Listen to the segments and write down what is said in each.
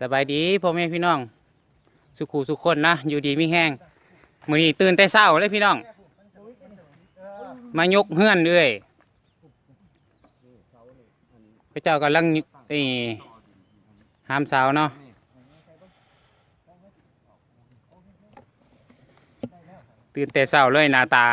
สบายดีพ่อแม่พี่น้อง สุขูสุขคนนะอยู่ดีมีแห้งมือนี้ตื่นแต่เช้าเลยพี่น้อง มายกเฮือนเอ้ยพระเจ้ากำลังนี่หามสาวเนาะตื่นแต่เช้าเลยหน้าตา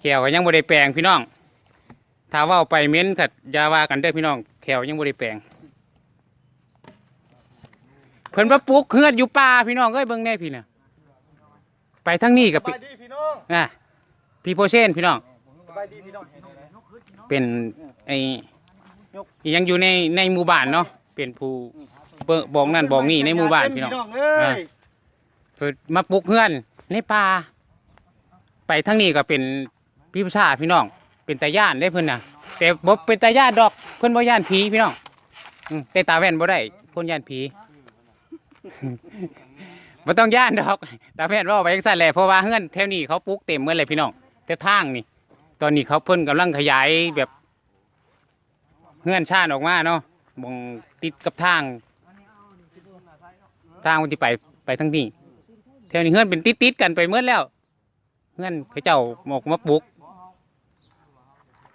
แขวก็ยังบ่ได้แปลงพี่น้องถ้าว่าไปเม้นกัดยาว่ากันเด้อพี่น้องแขวยังบ่ได้แปลง เพิ่นว่าปลูกเฮือนอยู่ป่าพี่น้องเอ้ยเบิ่งแน่พี่น่ะไปทางนี้กับสบายดีพี่น้องอะพี่โพเชนพี่น้องสบายดีพี่น้องเป็นไอ้อิหยังอยู่ในในหมู่บ้านเนาะเป็นผู้เบิ่งบอกนั่นบอกนี่ในหมู่บ้านพี่น้อง เอ้ยเพิ่นมาปลูกเฮือนในป่าไปทางนี้ก็เป็นพี่ประชาพี่น้อง เป็นตาย่านได้เพิ่นน่ะ แต่บ่เป็นตาย่านดอกเพิ่นบ่ย่านผีพี่น้องอืมแต่ตาแว่นบ่ได้คนย่านผี บ่ต้องย่านดอกตาแว่นเว่าไปจังซั่นแหละเพราะว่าเฮือนแถวนี้เขาปลูกเต็มหมดเลยพี่น้องแต่ทางนี่ ตอนนี้เขาเพิ่นกำลังขยายแบบเฮือนชาติออกมาเนาะมองติดกับทาง ทางมันที่ไปไปทางนี้แถวนี้เฮือนเป็นติดติดกันไปเมื่อแล้วเฮือนเขาเจ้าหมอกมาปลูก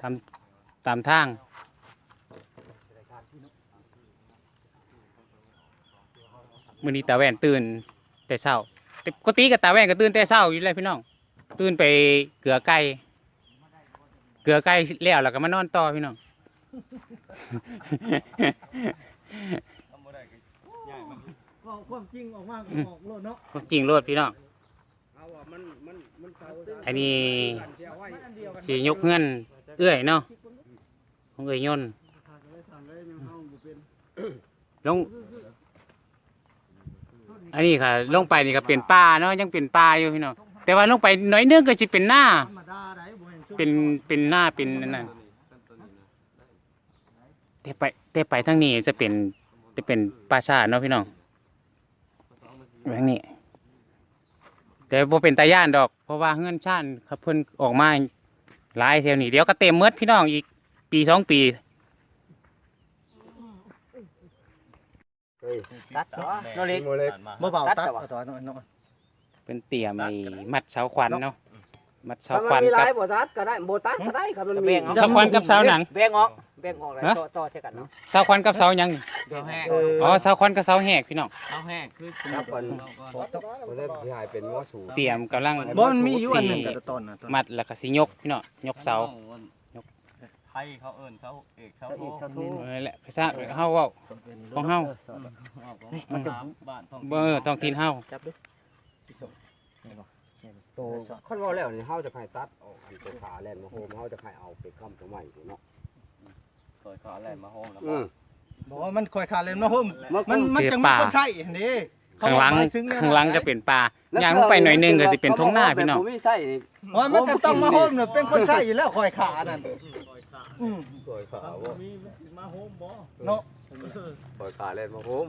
ทำตามทาง มื้อนี้ตาแว่นตื่นแต่เช้าแต่ปกติกับตาแว่นก็ตื่นแต่เช้าอยู่แล้วพี่น้อง ตื่นไปเกลือไก่เกลือไก่แล้วแล้วก็มานอนต่อพี่น้องก็ความจริงออกมาก็บอกโลดเนาะความจริงโลดพี่น้องเอาอะมันมันมันเก่าอันนี้เสียไว้อันเดียวกันสียกเงื่อนเอื้อยเนาะของเอื้อยยนต์เลยสั่งเลยมันเฮาบ่เป็นลง อันนี้ค่ะ ลงไปนี่ก็เป็นป่าเนาะยังเป็นป่าอยู่พี่น้องแต่ว่าลงไปน่อยนึงก็จะเป็นหน้า เป็นเป็นหน้าเป็นนั่นน่ะแต่ไปแต่ไปทางนี้จะเป็นจะเป็นป่าชาเนาะพี่น้องทางนี้ แต่บ่เป็นตาย่านดอก เพราะว่าเงื่อนชาติเขาเพิ่นออกมาหลายแถวนี้เดี๋ยวก็เต็มเมดพี่น้องอีกปีสองปี ตัดเหรอโนเล็ก บ่เบาตัตัดดจ้ะวะเอาต่อหน่อยหน่อยเป็นเตี่ยมไอ้มัดเสาควันเนาะมัดเสาถ้าคมันวันมีหกัลายบบ่ตัดก็ได้บ่ตัดก็ได้ครับมันมีเสาควันกับเสาหนัง แบ่งออกแบ่งออกเลยฮะต่อต่อใช่กันเนาะเสาควันกับเสาหยังเสาแห้งอ๋อเสาควันกับเสาแหกพี่น้อง เสาแห้งคือครับก่อนบ่ได้สิหายเป็นหมอสูเตี่ยมกำลังบ่มันมีอยู่อันหนึงแต่ละตอนน่ะตอนมัดแล้วก็สิยกพี่น้องยกเสา ไทยเขาเอิ้นเสาเอกเสาเสาโทอีกเสาทูเออแหละภาษาเฮาเว้า ของเฮามันจะบ้านท้องเบอร์ต้องทินเฮาจับดูโตคันว่าแล้วนี่เฮาจะให้ตัดออกอันตัวขาแล่นมาโฮมเฮาจะให้เอาไปค้ำตัวใหม่อยู่เนาะซอยขาแล่นมาโฮมแล้วอืมบอกว่ามันคอยขาดเลยเนาะโฮมมัมันนมันจังมีคนใช้นี่ข้างหลังข้างหลังจะเป็นป่าย่างลงไปหน่อยหนึงก็สิเป็นทงหน้าพี่น้องผมมีใส่ว่ามันก็ต้องมาโฮมเนี่ยเป็นคนใช้อยู่แล้วคอยขานั่น อืมปล่อยขาบ่มีมาโฮมบ่เนาะปล่อยขาเล่นมาโฮม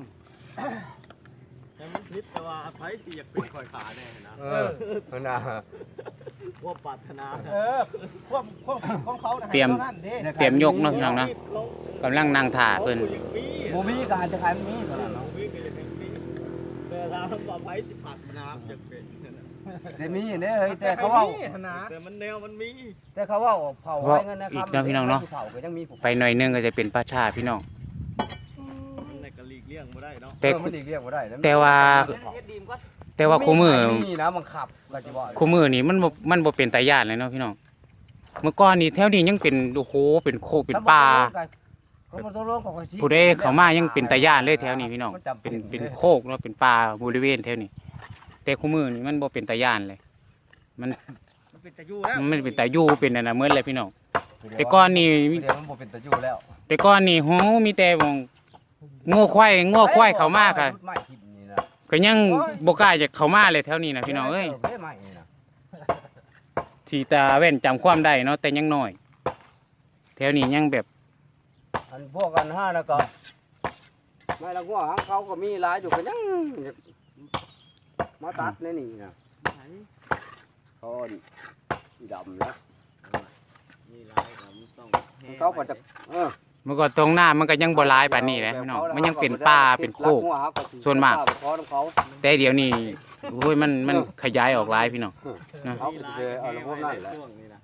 แต่มันพิษแต่ว่าไผสิอยากเป็นคอยขาแน่นะเออข้างหน้าว่าปรารถนาเออความความของเขาน่ะให้เตรียมท่านั้นเด้เตรียมยกเนาะพี่น้องเนาะกำลังนั่งถ่าเพิ่นบ่มีก็อาจจะขายมันมีเท่านั้นเนาะมีก็อยากเป็นมีแต่ถ้าว่าไผสิปรารถนาอยากเป็น แต่มีเด้เฮ้ยแต่เขาเว้าให้มีนะแต่มันแนวมันมีแต่เขาเว้าเผาไว้งั้นนะครับอีกเนาะพี่น้องเนาะเผาก็ยังมีผมไปหน่อยหนึงก็จะเป็นป่าชาพี่น้อง มันในกะลีกเลี่ยงบ่ได้เนาะแต่ เออมันหลีกเลี่ยงบ่ได้นะแต่ว่า แต่ว่าคู่มือมีนะบังคับก็สิบ่คู่มือนี่มันบ่มันบ่เป็นตาย่านเลยเนาะพี่น้อง เมื่อก่อนนี่แถวนี้ยังเป็นโอ้โหเป็นโคกเป็นป่าเขามาตกลงกับเขาสิผู้ใดเข้ามายังเป็นตาย่านเลยแถวนี้พี่น้อง มัจำเป็นเป็นโคกเนาะเป็นป่าบริเวณแถวนี้ แต่คู่มือนี่มันบ่เป็นตาย่านเลย มันมันเป็นตะยู่แล้วมันเป็นตาอยู่เป็นอันน่ะเหมือนเลยพี่น้อง แต่ก่อนนี่ เดี๋ยวมันบ่เป็นตะยู่แล้วแต่ก่อนนี่โหมีแต่วงงัวควายงัวควายเข้ามาค่ะ ไม้ทิ่มนี่นะก็ยังบ่กล้าจะเข้ามาเลยแถวนี้นะพี่น้องเอ้ยเไม้นี่นะสีตาแว่นจำความได้เนาะแต่ยังน้อย แถวนี้ยังแบบอันพวกอันห้าแล้วก็ไม่ละงัวหางเขาก็มีหลายอยู่ก็ยัง มาตัดในนี่นะเขาดิดำแล้วมีหลายก็มันต้องแห้งเขาก็จะเออเมื่อก่อนตรงหน้ามันก็ยังบ่หลายปานนี้แหละพี่น้องมันยังเป็นป่าเป็นโคกส่วนมากขอน้ำเขาแต่เดี๋ยวนี้โอ้ยมันมันขยายออกหลายพี่น้องเขาก็จะเอาระบบนั่นแหละช่วงนี้นะ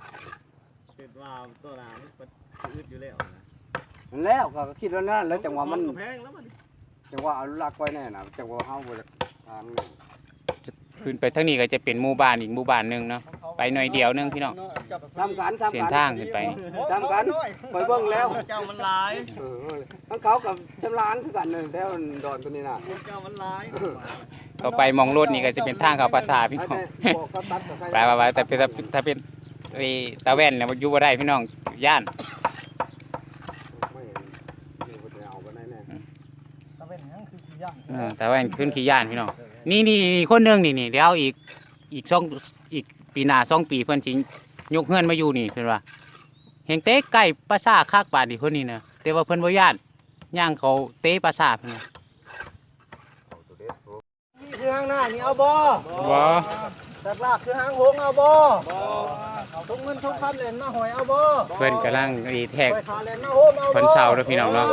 เป็นว่าตัวน้ำมันอึดอยู่แล้วนะนั่นแล้วก็คิดว่านั่นแล้วจังหวะมันแพงแล้วมันจังหวะอนุรักษ์ไว้แน่น่ะจังหวะเฮาบ่ได้ทางนั้น ขึ้นไปทางนี้ก็จะเป็นหมู่บ้านอีกหมู่บ้านหนึงเนาะไปหน่อยเดียวหนึงพี่น้อง ทำกันทำเส้นกันทางขึ้นไปทำกันไปเบิ่งแล้ว เจ้ามันหลายเออทั้งเขากับจำลานคือกันเลยแล้วดอนตัวนี้น่ะเจ้ามันหลายเข้าไปมองรถนี่ก็จะเป็นทางเข้าปราสาทพี่น้องไอ้บอกเขาตัดกับใครไปไปไปแต่เป็นถ้าเป็นไอ้ตาแว่นเนี่ยมันอยู่บ่ได้พี่น้องย่านไม่นี่บ่ได้เอาไปไหนแน่ ตะเวนหยังคือขี้ย่างเออตาแว่นขึ้นขี้ย่านพี่น้อง นี่นี่นี่คนหนึงนี่นี่เดี๋ยวอีกอีกสองอีกปีหน้าสองปีเพิ่นสิยกเฮือนมาอยู่นี่เพิ่นว่าเฮงเตะใกล้ปราสาทคักบาดนี่คนนี้นะแต่ว่าเพิ่นบ่ย่านย่างเขาเตะปราสาทเพิ่นน่ะเอาตัวเด็ดโอ้นี่คือหางหน้านี่เอาบ่บ่สักลากคือหางหงเอาบ่ทุกเงินทุกคำเล่นมาหอยเอาบ่เพิ่นกำลังอีแทกหอยขาเล่นมาโฮมเอาบ่เพิ่นเศร้าเด้อพี่น้องเนาะ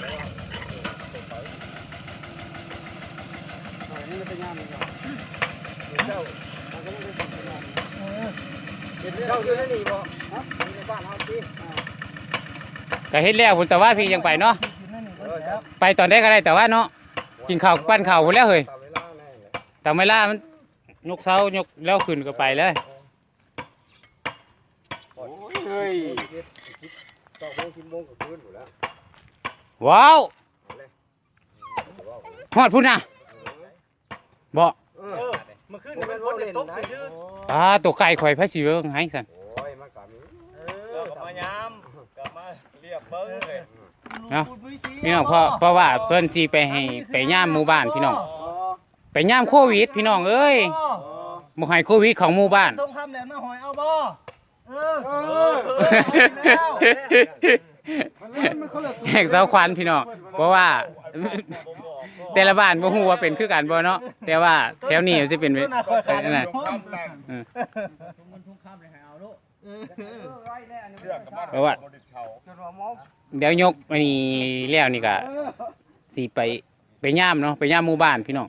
เออเอานี่แหละนี่แล้วไปแล้วเจ้าอยู่ในนี่บ่ฮะอยู่ในบ้านเฮาสิก็เฮ็ดแล้วพุ่นแต่ว่าพี่ยังไปเนาะไปตอนได้ก็ได้แต่ว่าเนาะกินข้าวปั้นข้าวพุ่นแล้วเฮ้ยแตามเวลาแน่แหละแต่เวลามัน ยกเสายกแล้วขึ้นก็ไปเลยโอ้ยเฮ้ยต้องโมงกินโมงก็คืนอยู่แล้วว้าวฮอดพุ่นน่ะบ่เอเอออเมื่อคืนนี่มันคนเด็ดตกซื่ออ่าตัวไก่ข่อยพระสิเบิ่งให้ซั่นโอ้ยมันก็มีๆเรากลับมายามกลับมาเรียบเบิ้งเลยเนาะพี่น้องเพราะเพราะว่าเพิ่นสิไปให้ไปย่ามหมู่บ้านพี่น้องอ๋อ ไปย่ามโควิด พี่น้องเอ้ยบ่ให้โควิดของหมู่บ้าน ต้องคำเล่นมาหอยเอาบ่เออเอเอออแหกเสาควันพี่น้องเพราะว่า แต่ละบ้านบ่ฮู้ว่าเป็นคือกันบ่เนาะแต่ว่าแถวนี้สิเป็นตัวน่ะคอยขาดนั่นน่ะเพราะว่าจนว่าหมอเดี๋ยวยกอันนี้แล้วนี่ก็สิไปไปย่ามเนาะไปย่ามหมู่บ้านพี่น้อง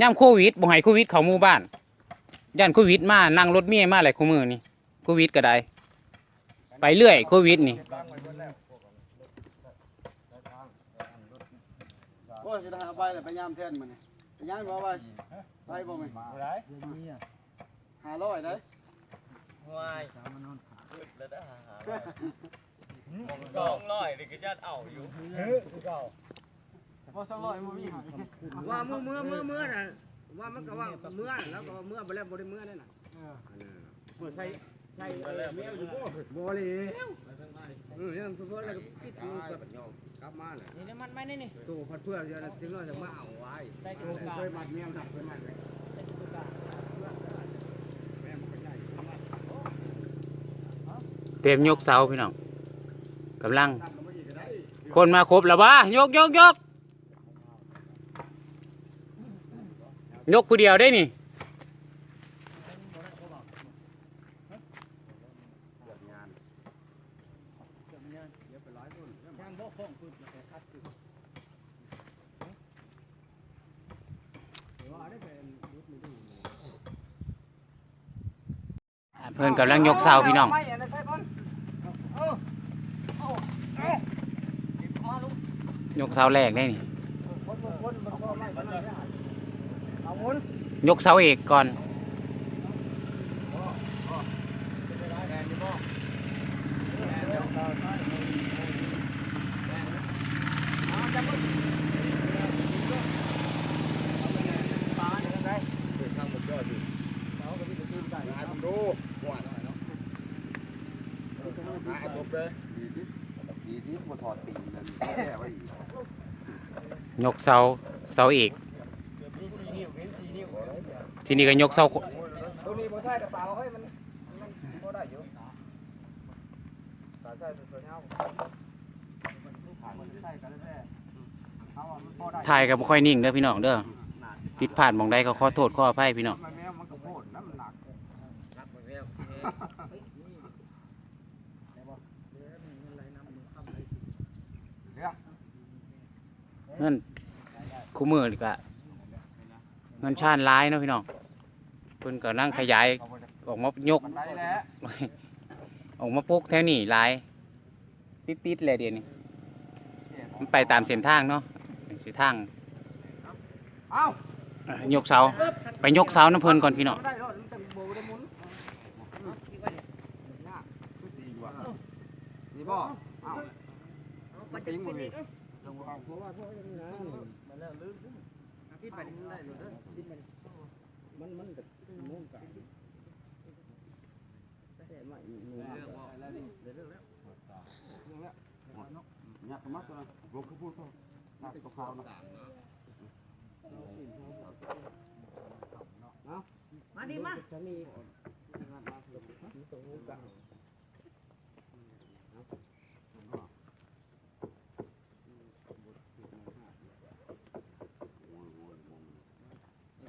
ย่ามโควิดบ่ให้โควิดเข้าหมู่บ้านย่านโควิดมานั่งรถเมล์มาหลายคู่มือนี่โควิดก็ได้ ไปเรื่อยโควิดนี่โอ้ยจะได้เอาไปเลยไปยามแทนมันนี่ไปยามบ่ไปไปบ่แม่ห้าร้อยได้วายอึดแล้วได้หาหาสองร้อยนี่ก็จะเอาอยู่พ อสองร้อยมันมีหายว่าเมื่อเมื่อเมื่อเมื่อน่ะว่ามันก็ว่าเมื่อแล้วก็ว่าเมื่อบ่แล้วบ่ได้เมื่อนั่นน่ะเมื่อใช่ใช่เมียอยู่บ่บ่แล้วเออยังเพิ่นแล้วก็ปิดอยู่กับกลับมาแหละนี่มันไม่นี่นี่ตู้พัดเพื่อนเดี๋ยวจึงน้อยจะมาเอาไว้ใส่โอ้ถุงเคยมัดเมียมันเคยมัดเลยแม่มันก็ใหญ่เตรียมยกเสาพี่น้องกำลัง คนมาครบแล้วบ้ายกยกยก ยกผู้เดียวได้นี่เพื่อนกำลังยกเสาพี่น้องยกเสาแรกได้นี่เอาหมุ นยกเสาเอกก่อนดูหัวหน่อยเนาะหาไอ้ปุ๊บเลยดีที่ดีที่บ่ถอดตีนนั่นแก้ไว้อีกยกเสาเสาเอก ทีนี้ก็ยกเสาตัวนี้บ่ใช่กระเป๋าเฮ้ยมันอยู่ตาใส่เป็นตัวเงาใส่กันแท้เอาถ่ายก็บ่ค่อยนิ่งเด้อพี่น้องเด้อผิดพลาดมองใดก็ขอโทษขออภัยพี่น้องมันแมวมันก็โพดน้ำหนักนักเหมือนแมวเงินคู่ มือนี่ก็เงินชาติร้ายเนาะพี่น้องเพิ่นก็นั่งขยายออกมายก มันได้แล้วออกมาปลูกแถวนี้หลายปิดๆเลยเดี๋ยวนี้มันไปตามเส้นทางเนาะเส้นทางเอ้าอะยกเสา ไปยกเสาน้ำเพิ่นก่อนพี่น้อง ได้แล้วมันแต่โบได้หมุนนี่บ่เอ้ามันจะกินอีกลงเอาเพราะว่าพวกนี้นะมันแล้วลืม ที่ไปนี่ได้เลยเด้อที่มันมันมันก็มุ่งกันแต่ว่าอีกหนึ่งหยับมาตัวนั้นบ่คือพูดตัวหนักตัวขาวนะมาดิมา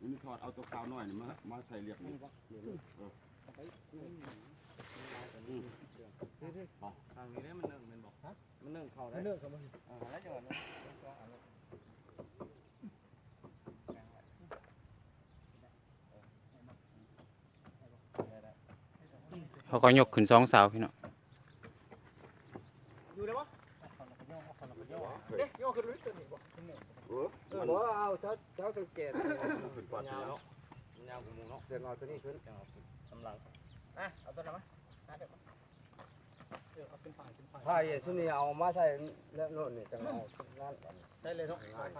นี่ถอดเอาตัวขาวหน่อยนี่มามาใส่เรียกนี่ทางนี้ได้มันหนึ่งมันบอกมันหนึ่งเขาได้เลือเขามัาแล้วจังหวะนั้นเขาก็ยกขึ้นสองสาวพี่เนาะดูได้ปะเด็กยกขึ้นรึยตัว ออบ่เอาเจ้าเจ้าสังเกตขึ้นก่อนยาวเนาะยาวกว่ามูเนาะเดี๋ยวเอาตัวนี้ขึ้นกำลังอะเอาตัวนั้นมาถ้าอย่างช่วงนี้เอามาใส่แล้วโน่นนี่จังเอานั่นได้เลยเนาะง่าย